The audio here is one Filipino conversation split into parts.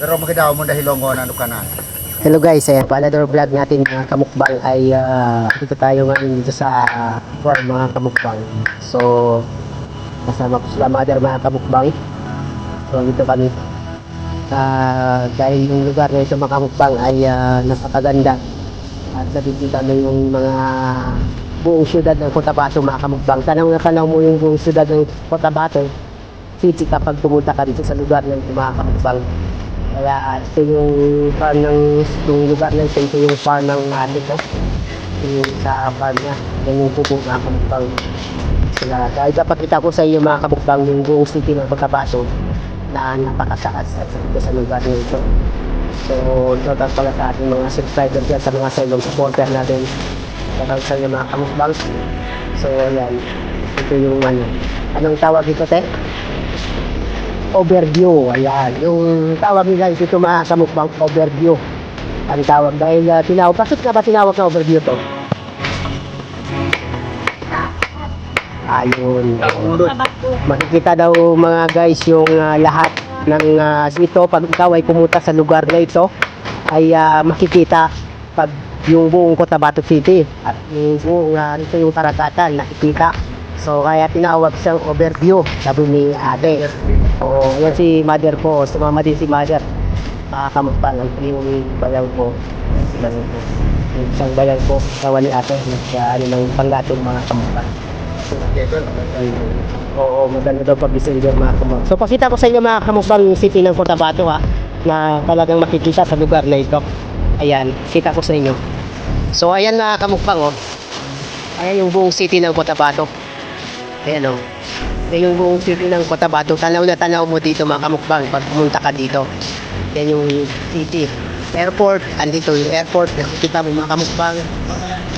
Pero magidaw mo dahil longo na ano ka na. Hello guys, ayan, paanother vlog natin mga kamukbang ay ah, dito tayo ngayon dito sa farm mga kamukbang. So, kasama ko sila mother mga kamukbang. So, dito kami. Ah, dahil yung lugar na ito mga kamukbang ay ah, napakaganda. At nakikita mo yung mga buong syudad ng Cotabato mga kamukbang. Tanong na tanong mo yung buong syudad ng Cotabato City kapag pumunta ka dito sa lugar ng mga kamukbang. Kaya ah, ito yung farm ng yung lugar na ito, ito yung farm ng atin ko. Yung sa farm niya. Yan yung pupo mga kamukbang. Sila. Kahit napakita ko sa iyo mga kamukbang yung buong city ng Cotabato na napakataas at sa lugar nito. So, total pala sa ating mga subscribers yan sa mga silong supporter natin. Total sa inyo mga kamukbang. So, ayan. Ito yung ano. Anong tawag dito, te? Overview. Ayan. Yung tawag nila dito mga kamukbang overview. Ang tawag dahil uh, tinawag. Bakit nga ba tinawag na overview to? Ayun. Makikita daw mga guys yung uh, lahat ng uh, dito pag ikaw ay pumunta sa lugar na ito ay uh, makikita pag yung buong Cotabato City at yung buong uh, ito yung karagatan nakikita so kaya tinawag siyang overview sabi ni ate o yan si mother ko sumama din si mother makakamukpa lang yung bayaw ko bayaw ko yung isang bayaw ko kawan ni ate kaya ano ng panggatong mga kamukpa Oo, maganda daw pag December mga kamukbang. So pakita ko sa inyo mga kamukbang yung city ng Cotabato ha, na talagang makikita sa lugar na ito. Ayan, kita ko sa inyo. So ayan mga kamukbang oh. Ayan yung buong city ng Cotabato. Ayan oh. Ayan yung buong city ng Cotabato. Tanaw na tanaw mo dito mga kamukbang pag pumunta ka dito. Yan yung city. Airport, andito yung airport. Nakikita mo mga kamukbang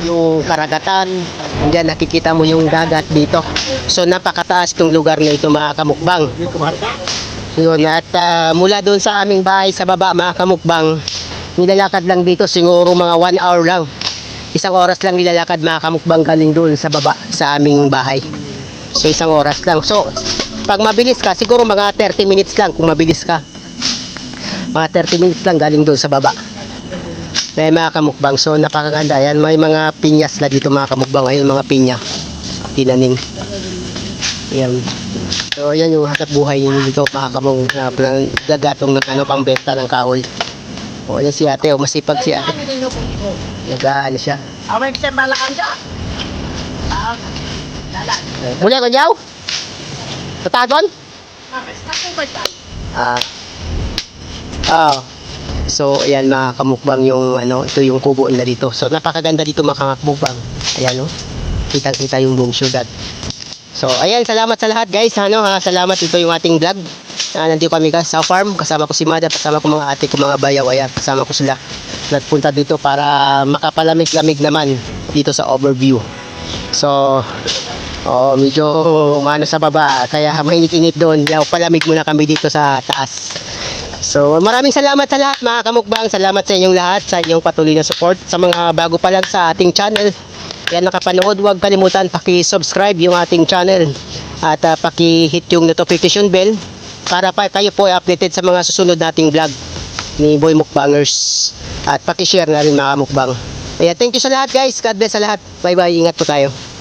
yung karagatan. Diyan nakikita mo yung dagat dito. So napakataas tong lugar na ito mga kamukbang. Yun, at ah, mula doon sa aming bahay sa baba mga kamukbang, nilalakad lang dito siguro mga 1 hour lang. Isang oras lang nilalakad mga kamukbang galing doon sa baba sa aming bahay. So isang oras lang. So pag mabilis ka, siguro mga 30 minutes lang kung mabilis ka. Mga 30 minutes lang galing doon sa baba. May mga kamukbang. So, napakaganda. Yan, may mga pinyas na dito mga kamukbang. Ayun, mga pinya. Tinaning. Yan. So, yan yung hanap buhay nyo dito mga kamukbang. Uh, gagatong ng ano, pang benta ng kahoy. O, yan si ate. O, masipag si ate. Nagaan siya. Amay kita balakan siya. Muli ko niyaw? Tatagon? Ah. Ah. So, ayan mga kamukbang yung ano, ito yung kubo nila dito. So, napakaganda dito mga kamukbang. Ayan oh. Kita-kita yung buong syudad. So, ayan, salamat sa lahat guys. Ano, ha, salamat ito yung ating vlog. Ah, nandito kami guys sa farm. Kasama ko si Mada, kasama ko mga ate ko mga bayaw. Ayan, kasama ko sila. Nagpunta dito para makapalamig-lamig naman dito sa overview. So, Oo, medyo umano sa baba. Kaya mainit-init doon. Kaya palamig muna kami dito sa taas. So, maraming salamat sa lahat mga kamukbang. Salamat sa inyong lahat sa inyong patuloy na support. Sa mga bago pa lang sa ating channel. Kaya nakapanood, huwag kalimutan paki-subscribe yung ating channel. At uh, paki-hit yung notification bell para pa kayo po updated sa mga susunod nating vlog ni Boy Mukbangers. At paki-share na rin mga mukbang. Kaya thank you sa lahat guys. God bless sa lahat. Bye bye. Ingat po tayo.